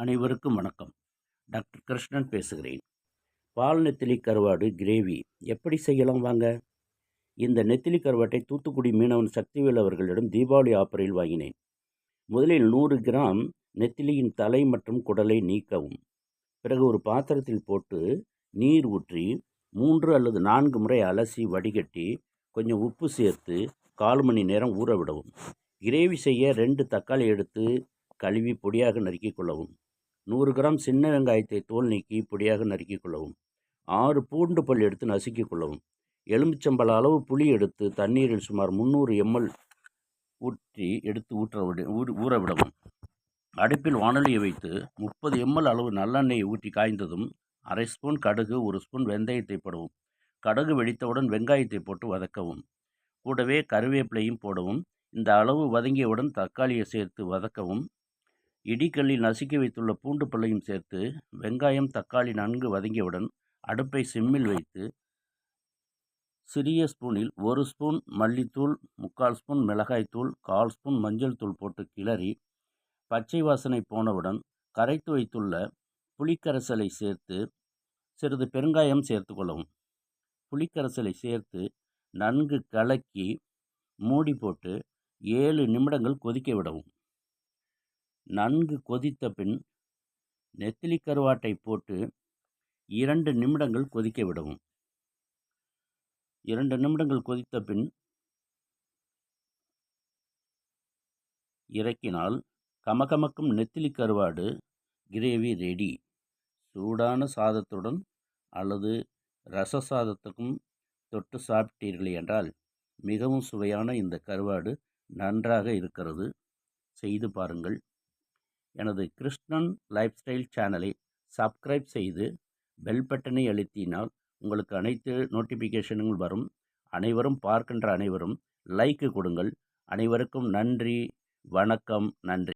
அனைவருக்கும் வணக்கம். டாக்டர் கிருஷ்ணன் பேசுகிறேன். பால் நெத்திலி கருவாடு கிரேவி எப்படி செய்யலாம் வாங்க? இந்த நெத்திலி கருவாட்டை தூத்துக்குடி மீனவன் சக்திவேல் அவர்களிடம் தீபாவளி ஆஃபரில் வாங்கினேன். முதலில் நூறு கிராம் நெத்திலியின் தலை மற்றும் குடலை நீக்கவும். பிறகு ஒரு பாத்திரத்தில் போட்டு நீர் ஊற்றி மூன்று அல்லது நான்கு முறை அலசி வடிகட்டி கொஞ்சம் உப்பு சேர்த்து கால் மணி நேரம் ஊற விடவும். கிரேவி செய்ய ரெண்டு தக்காளி எடுத்து கழுவி பொடியாக நறுக்கிக் கொள்ளவும். நூறு கிராம் சின்ன வெங்காயத்தை தோல் நீக்கி பொடியாக நறுக்கிக் கொள்ளவும். ஆறு பூண்டு பல் எடுத்து நசுக்கிக் கொள்ளவும். எலுமிச்சம்பழ அளவு புளி எடுத்து தண்ணீரில் சுமார் முந்நூறு எம்எல் ஊற்றி எடுத்து ஊற்ற விட ஊற விடவும். அடுப்பில் வானொலியை வைத்து முப்பது எம்எல் அளவு நல்லெண்ணெயை ஊற்றி காய்ந்ததும் அரை ஸ்பூன் கடுகு ஒரு ஸ்பூன் வெந்தயத்தை போடவும். கடுகு வெடித்தவுடன் வெங்காயத்தை போட்டு வதக்கவும். கூடவே கருவேப்பிலையும் போடவும். இந்த அளவு வதங்கியவுடன் தக்காளியை சேர்த்து வதக்கவும். இடிக்கல்லில் நசுக்கி வைத்துள்ள பூண்டு பல்லையும் சேர்த்து வெங்காயம் தக்காளி நன்கு வதங்கியவுடன் அடுப்பை சிம்மில் வைத்து சிறிய ஸ்பூனில் ஒரு ஸ்பூன் மல்லித்தூள் முக்கால் ஸ்பூன் மிளகாய்த்தூள் கால் ஸ்பூன் மஞ்சள் தூள் போட்டு கிளறி பச்சை வாசனை போனவுடன் கரைத்து வைத்துள்ள புளிக்கரைசலை சேர்த்து சிறிது பெருங்காயம் சேர்த்து கொள்ளவும். புளிக்கரைசலை சேர்த்து நன்கு கலக்கி மூடி போட்டு ஏழு நிமிடங்கள் கொதிக்க விடவும். நன்கு கொதித்த பின் நெத்திலி கருவாட்டை போட்டு இரண்டு நிமிடங்கள் கொதிக்க விடவும். இரண்டு நிமிடங்கள் கொதித்த பின் இறக்கினால் கமகமக்கும் நெத்திலி கருவாடு கிரேவி ரெடி சூடான சாதத்துடன் அல்லது ரச சாதத்துக்கும் தொட்டு சாப்பிட்டீர்கள் என்றால் மிகவும் சுவையான இந்த கருவாடு நன்றாக இருக்கிறது. செய்து பாருங்கள். எனது கிருஷ்ணன் லைஃப் ஸ்டைல் சேனலை சப்ஸ்கிரைப் செய்து பெல் பட்டனை அழுத்தினால் உங்களுக்கு அனைத்து நோட்டிஃபிகேஷனும் வரும். அனைவரும் பார்க்கின்ற அனைவரும் லைக்கு கொடுங்கள். அனைவருக்கும் நன்றி. வணக்கம். நன்றி.